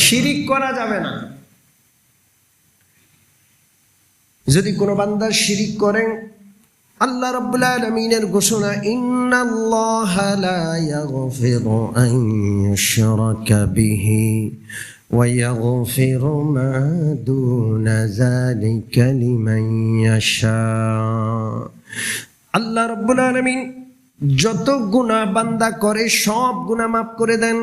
শিরিক করা যাবে না। যদি কোনো বান্দা শিরিক করেন, আল্লাহ রাব্বুল আলামিনের ঘোষণা, ইন্নাল্লাহা লা ইয়াগফিরু আন ইউশরাকা বিহি ইয়াগফিরু মা দুনা যালিকা লিমান ইয়াশা। আল্লাহ রাব্বুল আলামিন যত গুনাহ বান্দা করে, সব গুনাহ মাফ করে দেন।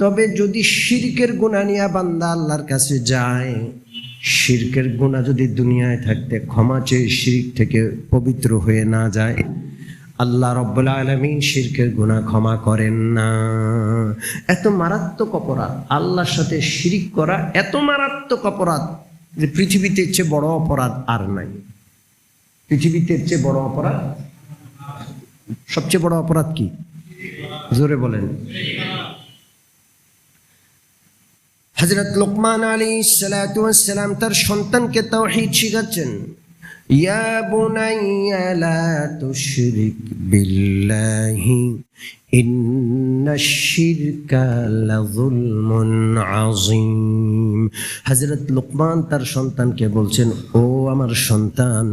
তবে যদি শিরকের গুণা নিয়ে বান্দা আল্লাহর কাছে যায়, শিরকের গুণা যদি দুনিয়ায় থাকতে ক্ষমা চেয়ে শিরিক থেকে পবিত্র হয়ে না যায়, আল্লাহ রব্বুল আলমিন শিরকের গুণা ক্ষমা করেন না। এত মারাত্মক অপরাধ, আল্লাহর সাথে শিরিক করা এত মারাত্মক অপরাধ যে পৃথিবীতে চেয়ে বড় অপরাধ আর নাই। পৃথিবীতে চেয়ে বড় অপরাধ? সবচেয়ে বড় অপরাধ কি? জোরে বলেন। হজরত লোকমান আলী সালাম তার সন্তানকে তাওহীদ শিখাচ্ছেন। ইয়া হযরত লোকমান তার সন্তানকে বলছেন, ও আমার সন্তান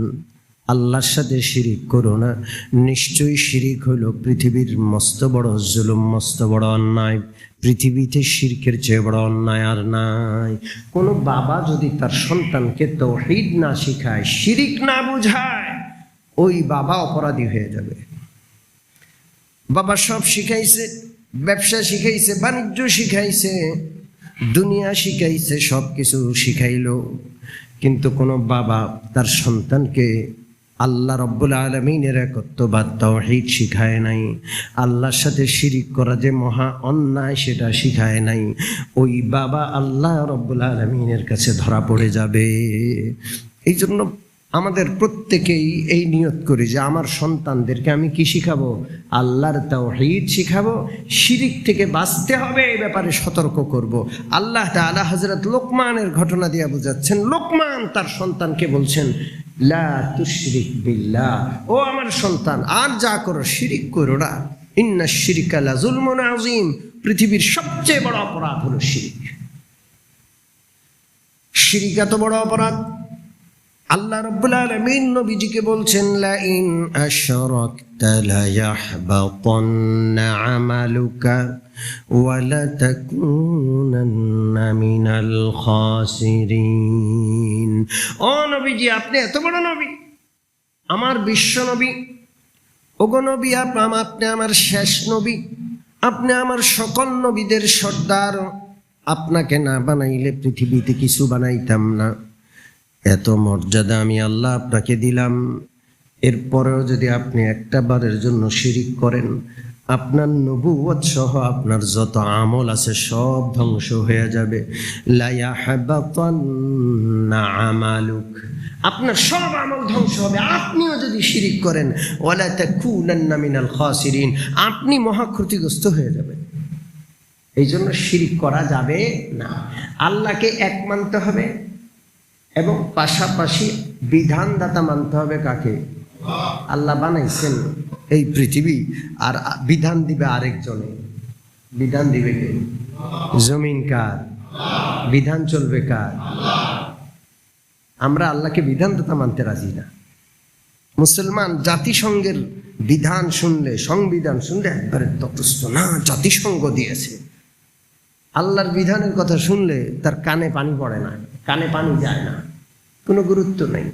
আল্লাহর সাথে শিরিক করো না। নিশ্চয়ই শিরিক হলো পৃথিবীর মস্ত বড় জুলুম, মস্ত বড় অন্যায়। পৃথিবীতে শিরকের চেয়ে বড় অন্যায় আর নাই। কোনো বাবা যদি তার সন্তানকে তৌহিদ না শিখায়, শিরিক না বুঝায়, ওই বাবা অপরাধী হয়ে যাবে। বাবা সব শিখাইছে, ব্যবসা শিখাইছে, বাণিজ্য শিখাইছে, দুনিয়া শিখাইছে সব কিছু শিখাইল। কিন্তু কোনো বাবা তার সন্তানকে আল্লাহ রব্বুল আলমিনের একত্ববাদ তৌহিদ শিখায় নাই। আল্লাহর সাথে শিরিক করা যে মহা অন্যায় সেটা শিখায় নাই। ওই বাবা আল্লাহ রব্বুল আলমিনের কাছে ধরা পড়ে যাবে। এই জন্য আমাদের প্রত্যেকেই এই নিয়ত করি যে আমার সন্তানদেরকে আমি কি শিখাবো? আল্লাহর তাওহীদ শিখাবো। শিরিক থেকে বাঁচতে হবে এই ব্যাপারে সতর্ক করব। আল্লাহ তাআলা হযরত লোকমানের ঘটনা দিয়ে বোঝাচ্ছেন। লোকমান তার সন্তানকে বলছেন লা ও আমার সন্তান, আর যা করো শিরিক করো না। ইন্না শিরিকা লা যুলমুন আযীম। পৃথিবীর সবচেয়ে বড় অপরাধ হলো শিরিক। বড় অপরাধ। আল্লাহ রাব্বুল আলামিন নবীজিকে বলছেন, লা ইন আমালুকা ওয়া তাকুনান্না মিনাল খাসিরিন। ও নবীজি, আপনি এত বড় নবী। আমার বিশ্ব নবী। ওগো নবী আপ- আপনি আমার শেষ নবী। আপনি আমার সকল নবীদের সর্দার। আপনাকে না বানাইলে পৃথিবীতে কিছু বানাইতাম না। এত মর্যাদা আমি আল্লাহ আপনাকে দিলাম। এরপরেও যদি আপনি একটা বারের জন্য শিরিক করেন আপনার নবুয়ত সহ আপনার যত আমল আছে সব ধ্বংস হয়ে যাবে। আমালুক। আপনার সব আমল ধ্বংস হবে। আপনিও যদি শিরিক করেন, ওয়ালা তাকুনান্না মিনাল খাসিরিন। আপনি মহা ক্ষতিগ্রস্ত হয়ে যাবেন। এই জন্য শিরিক করা যাবে না। আল্লাহকে এক মানতে হবে এবং পাশাপাশি বিধানদাতা মানতে হবে কাকে? আল্লাহ বানাইছেন। এই পৃথিবী আর বিধান দিবে আরেকজনে। বিধান দিবে কে? জমিন কার? বিধান চলবে কার? আমরা আল্লাহকে বিধানদাতা মানতে রাজি না। মুসলমান জাতিসংঘের বিধান শুনলে, সংবিধান শুনলে একবারে তটস্থ না, জাতিসংঘ দিয়েছে। আল্লাহর বিধানের কথা শুনলে তার কানে পানি পড়ে না, কানে পানি যায় না। কোনো গুরুত্ব নেই।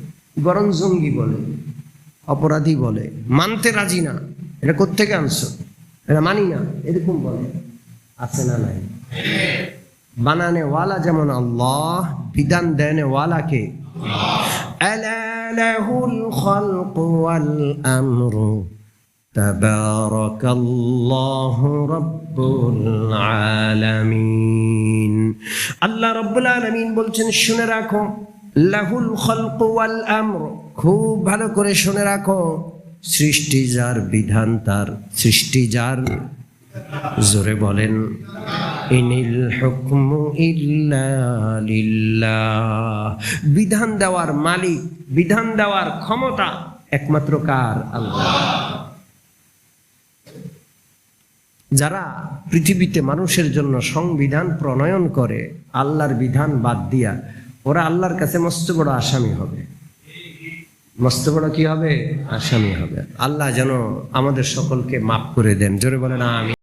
বরং জঙ্গি বলে। অপরাধী বলে মানতে রাজি না এটা কোত্থেকে আনছো এটা মানি না এরকম বলে আছে না নাই বানানে ওয়ালা যেমন আল্লাহ বিধান দেনে ওয়ালাকে ألا له الخلق والأمر تبارك الله رب العالمين আল্লাহ রব্বুল আলামিন বলছেন শুনে রাখো লাহুল খলক ওয়াল আমর। খুব ভালো করে শুনে রাখো। সৃষ্টি যার বিধান, তার সৃষ্টি যার। জোরে বলেন, ইনিল হুকমু বিধান দেওয়ার মালিক, বিধান দেওয়ার ক্ষমতা একমাত্র কার? আল্লাহ। যারা পৃথিবীতে মানুষের জন্য সংবিধান প্রণয়ন করে, আল্লাহর বিধান বাদ দিয়া ওরা আল্লাহর কাছে মস্ত বড় আসামি হবে। মস্ত বড় কি হবে? আসামি হবে। আল্লাহ যেন আমাদের সকলকে মাফ করে দেন। জোরে বলে না আমি